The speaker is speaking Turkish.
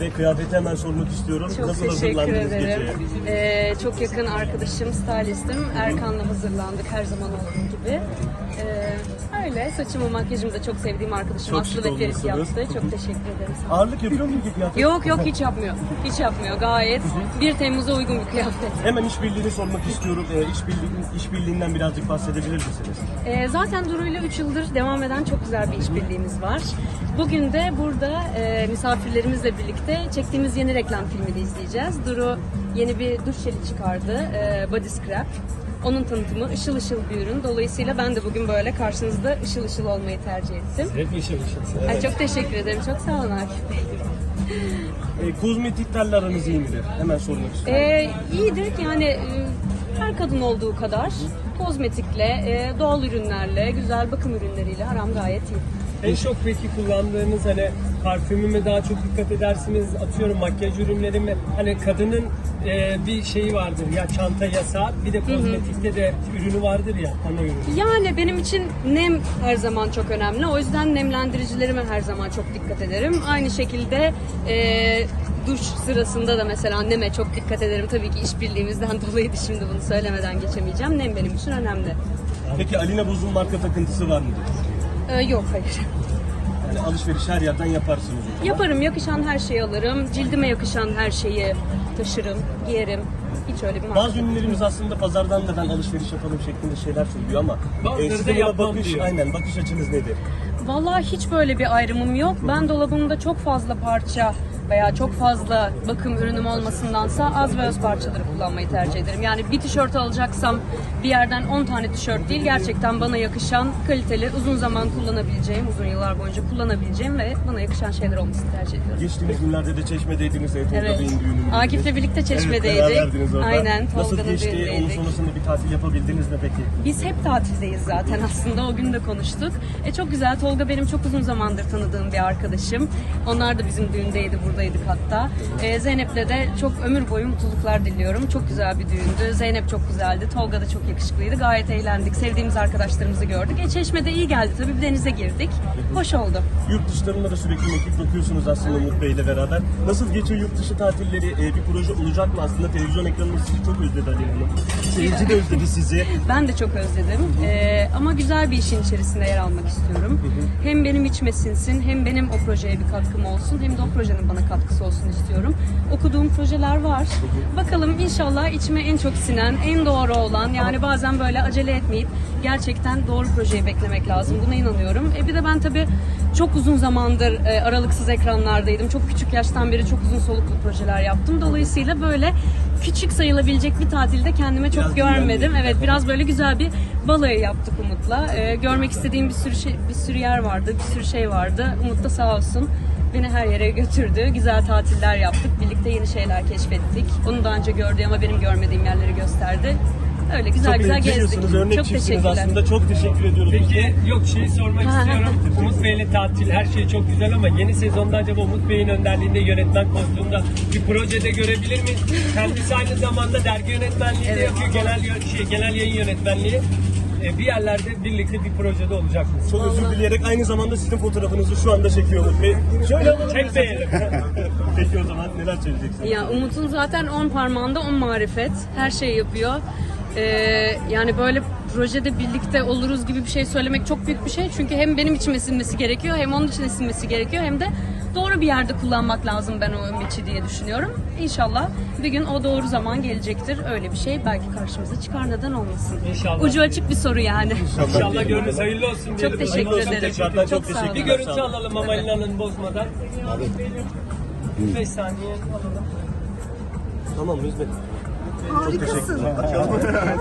Ve kıyafeti hemen sormak istiyorum. Çok Nasıl teşekkür hazırlandınız ederim. geceye? Ee, çok yakın arkadaşım, stylistim. Erkan'la hazırlandık her zaman olduğu gibi. Öyle. Saçımı, makyajımı da çok sevdiğim arkadaşım Çok Aslı şık ve Ferit olmuşsunuz. yaptı. Çok teşekkür ederim. Sağ olun. Ağırlık yapıyor mu ki kıyafet? Yok yok hiç yapmıyor. Hiç yapmıyor. Gayet 1 Temmuz'a uygun bir kıyafet. Hemen işbirliğini sormak istiyorum. Ee, işbirliğin, işbirliğinden birazcık bahsedebilir misiniz? Ee, zaten Duru ile 3 yıldır devam eden çok güzel bir işbirliğimiz var. Bugün de burada e, misafirlerimizle birlikte çektiğimiz yeni reklam filmini izleyeceğiz. Duru yeni bir duş jeli çıkardı, e, Body Scrap. Onun tanıtımı ışıl ışıl bir ürün. Dolayısıyla ben de bugün böyle karşınızda ışıl ışıl olmayı tercih ettim. Hep işe işe. Ay, çok teşekkür ederim. Çok sağ olun Akif Bey. Ee, kozmetiklerle aranız iyi midir? Hemen sormak istiyorum. Ee, iyidir yani e, her kadın olduğu kadar kozmetikle, e, doğal ürünlerle, güzel bakım ürünleriyle aram gayet iyi. En çok peki kullandığınız hani parfümü mü daha çok dikkat edersiniz? Atıyorum makyaj ürünleri mi? Hani kadının e, bir şeyi vardır ya çanta yasağı bir de kozmetikte de ürünü vardır ya ana ürünü. Yani benim için nem her zaman çok önemli. O yüzden nemlendiricilerime her zaman çok dikkat ederim. Aynı şekilde e, duş sırasında da mesela neme çok dikkat ederim. Tabii ki işbirliğimizden dolayı şimdi bunu söylemeden geçemeyeceğim. Nem benim için önemli. Peki Alina Boz'un marka takıntısı var mıdır? E, yok hayır. Yani alışveriş her yerden yaparsınız o zaman. Yaparım. Yakışan her şeyi alırım. Cildime yakışan her şeyi taşırım, giyerim. Hiç öyle bir Bazı ünlülerimiz aslında pazardan neden alışveriş yapalım şeklinde şeyler söylüyor ama Bazıları e, da sizin buna yapmam bakış, diyor. aynen bakış açınız nedir? Vallahi hiç böyle bir ayrımım yok. Ben dolabımda çok fazla parça veya çok fazla bakım ürünüm olmasındansa az ve öz parçaları kullanmayı tercih ederim. Yani bir tişört alacaksam bir yerden 10 tane tişört değil, gerçekten bana yakışan, kaliteli, uzun zaman kullanabileceğim, uzun yıllar boyunca kullanabileceğim ve bana yakışan şeyler olmasını tercih ediyorum. Geçtiğimiz günlerde de Çeşme'deydiniz. Evet. Bey'in düğününde. Akif'le birlikte Çeşme'deydik. Evet. Aynen, Nasıl Tolga'nın geçti? Onun sonrasında bir tatil yapabildiniz mi peki? Biz hep tatildeyiz zaten aslında. O gün de konuştuk. E çok güzel. Tolga benim çok uzun zamandır tanıdığım bir arkadaşım. Onlar da bizim düğündeydi, buradaydık hatta. E, Zeynep'le de çok ömür boyu mutluluklar diliyorum. Çok güzel bir düğündü. Zeynep çok güzeldi. Tolga da çok yakışıklıydı. Gayet eğlendik. Sevdiğimiz arkadaşlarımızı gördük. E Çeşme'de iyi geldi tabii. Bir denize girdik. Hoş oldu. Yurt dışlarında da sürekli mekik bakıyorsunuz aslında Umut Bey'le beraber. Nasıl geçiyor yurt dışı tatilleri? E, bir proje olacak mı aslında? Televizyon ekranınız sizi çok özledi Ali Hanım. Seyirci de özledi sizi. Ben de çok özledim. Ee, ama güzel bir işin içerisinde yer almak istiyorum. Hem benim içime sinsin, hem benim o projeye bir katkım olsun, hem de o projenin bana katkısı olsun istiyorum. Okuduğum projeler var. Bakalım inşallah içime en çok sinen, en doğru olan, yani bazen böyle acele etmeyip gerçekten doğru projeyi beklemek lazım. Buna inanıyorum. E bir de ben tabii çok uzun zamandır e, aralıksız ekranlardaydım. Çok küçük yaştan beri çok uzun soluklu projeler yaptım. Dolayısıyla böyle küçük sayılabilecek bir tatilde kendime çok Biraz görmedim. Evet biraz böyle güzel bir balayı yaptık Umut'la. Ee, görmek istediğim bir sürü şey, bir sürü yer vardı, bir sürü şey vardı. Umut da sağ olsun beni her yere götürdü. Güzel tatiller yaptık. Birlikte yeni şeyler keşfettik. Onu daha önce gördüğü ama benim görmediğim yerleri gösterdi. Öyle güzel Çok güzel gezdik. örnek Çok teşekkürler. aslında. Çok teşekkür ediyoruz. Peki yok şeyi sormak istiyorum. Umut Bey'le tatil her şey çok güzel ama yeni sezonda acaba Umut Bey'in önderliğinde yönetmen koltuğunda bir projede görebilir miyiz? Kendisi aynı zamanda dergi yönetmenliği de yapıyor. Genel, şey, genel yayın yönetmenliği. Ee, bir yerlerde birlikte bir projede olacak? Çok özür dileyerek aynı zamanda sizin fotoğrafınızı şu anda çekiyor Umut Bey. Şöyle alalım. Çek beğenelim. Peki o zaman neler söyleyeceksiniz? Ya Umut'un zaten on parmağında on marifet. Her şeyi yapıyor. Ee, yani böyle projede birlikte oluruz gibi bir şey söylemek çok büyük bir şey. Çünkü hem benim içime sinmesi gerekiyor hem onun içine sinmesi gerekiyor hem de doğru bir yerde kullanmak lazım ben o meçi diye düşünüyorum. İnşallah bir gün o doğru zaman gelecektir. Öyle bir şey belki karşımıza çıkar neden olmasın. İnşallah. Ucu açık bir soru yani. İnşallah görürüz. Hayırlı olsun. diyelim. Çok teşekkür Hayırlı olsun ederim. tekrardan, çok sağ olun. teşekkür Bir ederim. görüntü alalım ama Lina'nın bozmadan. 5 saniye alalım. Tamam mı Hizmet? Çok teşekkürler.